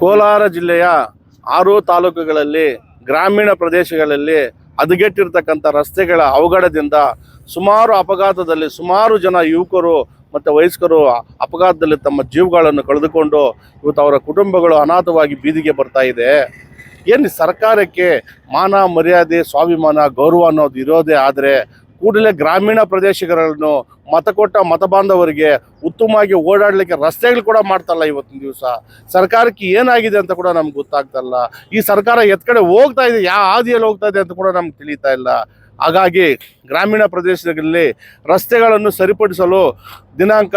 ಕೋಲಾರ ಜಿಲ್ಲೆಯ ಆರು ತಾಲೂಕುಗಳಲ್ಲಿ, ಗ್ರಾಮೀಣ ಪ್ರದೇಶಗಳಲ್ಲಿ ಹದಗೆಟ್ಟಿರ್ತಕ್ಕಂಥ ರಸ್ತೆಗಳ ಅವಘಡದಿಂದ ಸುಮಾರು ಅಪಘಾತದಲ್ಲಿ ಸುಮಾರು ಜನ ಯುವಕರು ಮತ್ತು ವಯಸ್ಕರು ಅಪಘಾತದಲ್ಲಿ ತಮ್ಮ ಜೀವಗಳನ್ನು ಕಳೆದುಕೊಂಡು ಇವತ್ತು ಅವರ ಕುಟುಂಬಗಳು ಅನಾಥವಾಗಿ ಬೀದಿಗೆ ಬರ್ತಾ ಇದೆ. ಏನು ಸರ್ಕಾರಕ್ಕೆ ಮಾನ ಮರ್ಯಾದೆ, ಸ್ವಾಭಿಮಾನ, ಗೌರವ ಅನ್ನೋದು ಇರೋದೇ ಆದರೆ ಕೂಡಲೇ ಗ್ರಾಮೀಣ ಪ್ರದೇಶಗಳನ್ನು ಮತ ಕೊಟ್ಟ ಮತ ಬಾಂಧವರಿಗೆ ಉತ್ತಮವಾಗಿ ಓಡಾಡಲಿಕ್ಕೆ ರಸ್ತೆಗಳು ಕೂಡ ಮಾಡ್ತಲ್ಲ ಇವತ್ತಿನ ದಿವಸ. ಸರ್ಕಾರಕ್ಕೆ ಏನಾಗಿದೆ ಅಂತ ಕೂಡ ನಮ್ಗೆ ಗೊತ್ತಾಗ್ತಲ್ಲ. ಈ ಸರ್ಕಾರ ಎತ್ಕಡೆ ಹೋಗ್ತಾ ಇದೆ ಯಾವ ಹಾದಿಯಲ್ಲಿ ಹೋಗ್ತಾ ಇದೆ ಅಂತ ಕೂಡ ನಮ್ಗೆ ತಿಳಿತಾ ಇಲ್ಲ. ಹಾಗಾಗಿ ಗ್ರಾಮೀಣ ಪ್ರದೇಶದಲ್ಲಿ ರಸ್ತೆಗಳನ್ನು ಸರಿಪಡಿಸಲು ದಿನಾಂಕ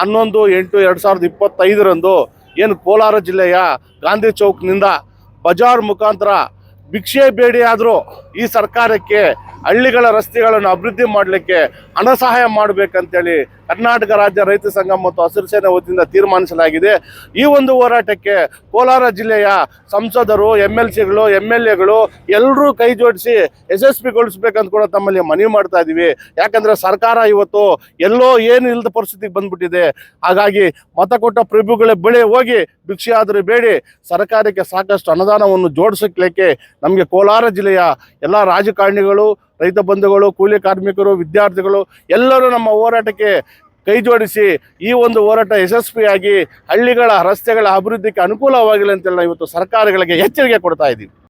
ಹನ್ನೊಂದು, ಎಂಟು, ಎರಡು ಸಾವಿರದ ಇಪ್ಪತ್ತೈದರಂದು ಏನು ಕೋಲಾರ ಜಿಲ್ಲೆಯ ಗಾಂಧಿ ಚೌಕ್ನಿಂದ ಬಜಾರ್ ಮುಖಾಂತರ ಭಿಕ್ಷೆ ಬೇಡಿ ಆದರೂ ಈ ಸರ್ಕಾರಕ್ಕೆ ಹಳ್ಳಿಗಳ ರಸ್ತೆಗಳನ್ನು ಅಭಿವೃದ್ಧಿ ಮಾಡಲಿಕ್ಕೆ ಹಣ ಸಹಾಯ ಮಾಡಬೇಕಂತೇಳಿ ಕರ್ನಾಟಕ ರಾಜ್ಯ ರೈತ ಸಂಘ ಮತ್ತು ಹಸಿರು ಸೇನೆ ವತಿಯಿಂದ ತೀರ್ಮಾನಿಸಲಾಗಿದೆ. ಈ ಒಂದು ಹೋರಾಟಕ್ಕೆ ಕೋಲಾರ ಜಿಲ್ಲೆಯ ಸಂಸದರು ಎಂ ಎಲ್ ಸಿಗಳು ಎಂ ಎಲ್ ಎಗಳು ಎಲ್ಲರೂ ಕೈ ಜೋಡಿಸಿ ಯಶಸ್ವಿಗೊಳಿಸ್ಬೇಕಂತ ಕೂಡ ತಮ್ಮಲ್ಲಿ ಮನವಿ ಮಾಡ್ತಾ ಇದ್ದೀವಿ ಯಾಕಂದರೆ ಸರ್ಕಾರ ಇವತ್ತು ಎಲ್ಲೋ ಏನು ಇಲ್ಲದ ಪರಿಸ್ಥಿತಿಗೆ ಬಂದ್ಬಿಟ್ಟಿದೆ. ಹಾಗಾಗಿ ಮತ ಕೊಟ್ಟ ಪ್ರಭುಗಳ ಬೆಳೆ ಹೋಗಿ ಭಿಕ್ಷೆ ಆದರೂ ಬೇಡಿ. ಸರ್ಕಾರಕ್ಕೆ ಸಾಕಷ್ಟು ಅನುದಾನವನ್ನು ಜೋಡಿಸಲಿಕ್ಕೆ ನಮಗೆ ಕೋಲಾರ ಜಿಲ್ಲೆಯ ಎಲ್ಲ ರಾಜಕಾರಣಿಗಳು ರೈತ ಬಂಧುಗಳು, ಕೂಲಿ ಕಾರ್ಮಿಕರು, ವಿದ್ಯಾರ್ಥಿಗಳು ಎಲ್ಲರೂ ನಮ್ಮ ಹೋರಾಟಕ್ಕೆ ಕೈ ಜೋಡಿಸಿ ಈ ಒಂದು ಹೋರಾಟ ಯಶಸ್ವಿಯಾಗಿ ಹಳ್ಳಿಗಳ ರಸ್ತೆಗಳ ಅಭಿವೃದ್ಧಿಗೆ ಅನುಕೂಲವಾಗಿಲ್ಲ ಅಂತೇಳಿ ಇವತ್ತು ಸರ್ಕಾರಗಳಿಗೆ ಎಚ್ಚರಿಕೆ ಕೊಡ್ತಾ ಇದ್ದೀವಿ.